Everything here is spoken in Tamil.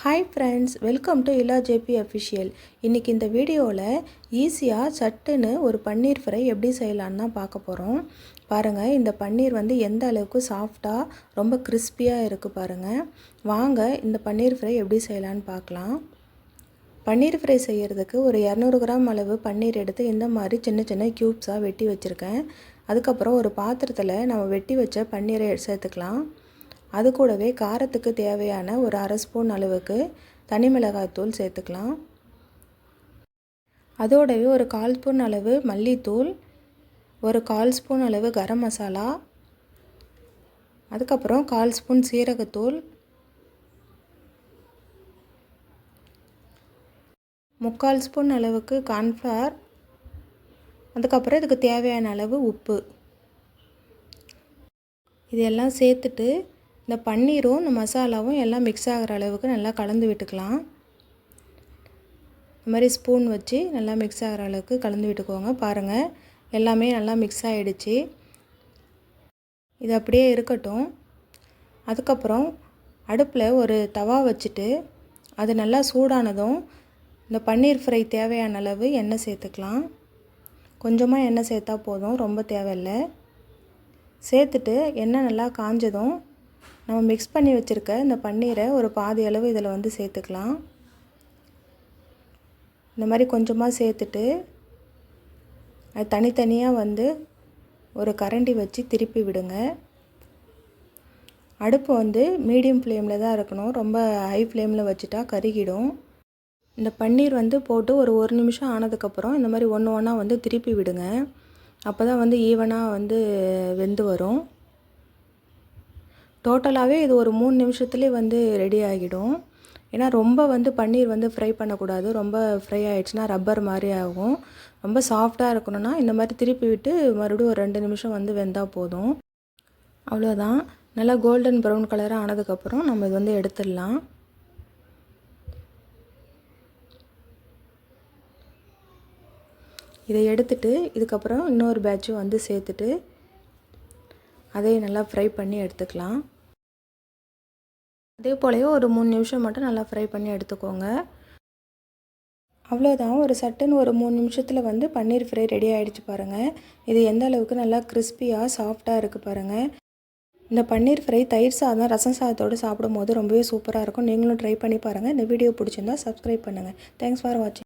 Hi friends welcome to Ila JP official இன்றைக்கி இந்த வீடியோவில் ஈஸியாக சட்டுன்னு ஒரு பன்னீர் ஃப்ரை எப்படி செய்யலான்னு தான் பார்க்க போகிறோம் பாருங்கள் இந்த பன்னீர் வந்து எந்த அளவுக்கு சாஃப்டாக ரொம்ப கிறிஸ்பியாக இருக்குது பாருங்கள் வாங்க இந்த பன்னீர் ஃப்ரை எப்படி செய்யலான்னு பார்க்கலாம். பன்னீர் ஃப்ரை செய்கிறதுக்கு ஒரு இரநூறு கிராம் அளவு பன்னீர் எடுத்து இந்த மாதிரி சின்ன சின்ன க்யூப்ஸாக வெட்டி வச்சுருக்கேன். அதுக்கப்புறம் ஒரு பாத்திரத்தில் நம்ம வெட்டி வச்ச பன்னீரை சேர்த்துக்கலாம். அது கூடவே காரத்துக்கு தேவையான ஒரு அரை ஸ்பூன் அளவுக்கு தனி மிளகாய்த்தூள் சேர்த்துக்கலாம். அதோடவே ஒரு கால் ஸ்பூன் அளவு மல்லித்தூள் ஒரு கால் ஸ்பூன் அளவு கரம் மசாலா அதுக்கப்புறம் கால் ஸ்பூன் சீரகத்தூள் முக்கால் ஸ்பூன் அளவுக்கு கார்ன்ஃப்ளவர் அதுக்கப்புறம் இதுக்கு தேவையான அளவு உப்பு. இதெல்லாம் சேர்த்துட்டு இந்த பன்னீரும் இந்த மசாலாவும் எல்லாம் மிக்ஸ் ஆகிற அளவுக்கு நல்லா கலந்து விட்டுக்கலாம். இந்த மாதிரி ஸ்பூன் வச்சு நல்லா மிக்ஸ் ஆகிற அளவுக்கு கலந்து விட்டுக்கோங்க. பாருங்கள் எல்லாமே நல்லா மிக்ஸ் ஆகிடுச்சு இது அப்படியே இருக்கட்டும். அதுக்கப்புறம் அடுப்பில் ஒரு தவா வச்சுட்டு அது நல்லா சூடானதும் இந்த பன்னீர் ஃப்ரை தேவையான அளவு எண்ணெய் சேர்த்துக்கலாம். கொஞ்சமாக எண்ணெய் சேர்த்தா போதும் ரொம்ப தேவையில்லை. சேர்த்துட்டு எண்ணெய் நல்லா காஞ்சதும் நம்ம மிக்ஸ் பண்ணி வச்சுருக்க இந்த பன்னீரை ஒரு பாதி அளவு இதில் வந்து சேர்த்துக்கலாம். இந்த மாதிரி கொஞ்சமாக சேர்த்துட்டு அது தனித்தனியாக வந்து ஒரு கரண்டி வச்சு திருப்பி விடுங்க. அடுப்பு வந்து மீடியம் ஃப்ளேமில் தான் இருக்கணும். ரொம்ப ஹை ஃப்ளேமில் வச்சுட்டா கருகிடும். இந்த பன்னீர் வந்து போட்டு ஒரு ஒரு நிமிஷம் ஆனதுக்கப்புறம் இந்த மாதிரி ஒன்று ஒன்றா வந்து திருப்பி விடுங்க. அப்போ தான் வந்து ஈவனாக வந்து வெந்து வரும். டோட்டலாகவே இது ஒரு மூணு நிமிஷத்துலேயே வந்து ரெடி ஆகிடும். ஏன்னா ரொம்ப வந்து பன்னீர் வந்து ஃப்ரை பண்ணக்கூடாது. ரொம்ப ஃப்ரை ஆகிடுச்சுன்னா ரப்பர் மாதிரி ஆகும். ரொம்ப சாஃப்டாக இருக்கணும்னா இந்த மாதிரி திருப்பி விட்டு மறுபடியும் ஒரு ரெண்டு நிமிஷம் வந்து வெந்தால் போதும். அவ்வளோதான் நல்லா கோல்டன் ப்ரௌன் கலராக ஆனதுக்கப்புறம் நம்ம இது வந்து எடுத்துடலாம். இதை எடுத்துட்டு இதுக்கப்புறம் இன்னொரு பேட்சும் வந்து சேர்த்துட்டு அதையும் நல்லா ஃப்ரை பண்ணி எடுத்துக்கலாம். அதே போலவே ஒரு மூணு நிமிஷம் மட்டும் நல்லா ஃப்ரை பண்ணி எடுத்துக்கோங்க. அவ்வளோதான் ஒரு சட்டுன்னு ஒரு மூணு நிமிஷத்தில் வந்து பன்னீர் ஃப்ரை ரெடி ஆகிடுச்சு பாருங்கள் இது எந்த அளவுக்கு நல்லா கிறிஸ்பியாக சாஃப்டாக இருக்குது பாருங்கள் இந்த பன்னீர் ஃப்ரை தயிர் சாதம் ரசம் சாதத்தோடு சாப்பிடும் போது ரொம்பவே சூப்பராக இருக்கும். நீங்களும் ட்ரை பண்ணி பாருங்கள் இந்த வீடியோ பிடிச்சிருந்தா சப்ஸ்கிரைப் பண்ணுங்கள் தேங்க்ஸ் ஃபார் வாட்சிங்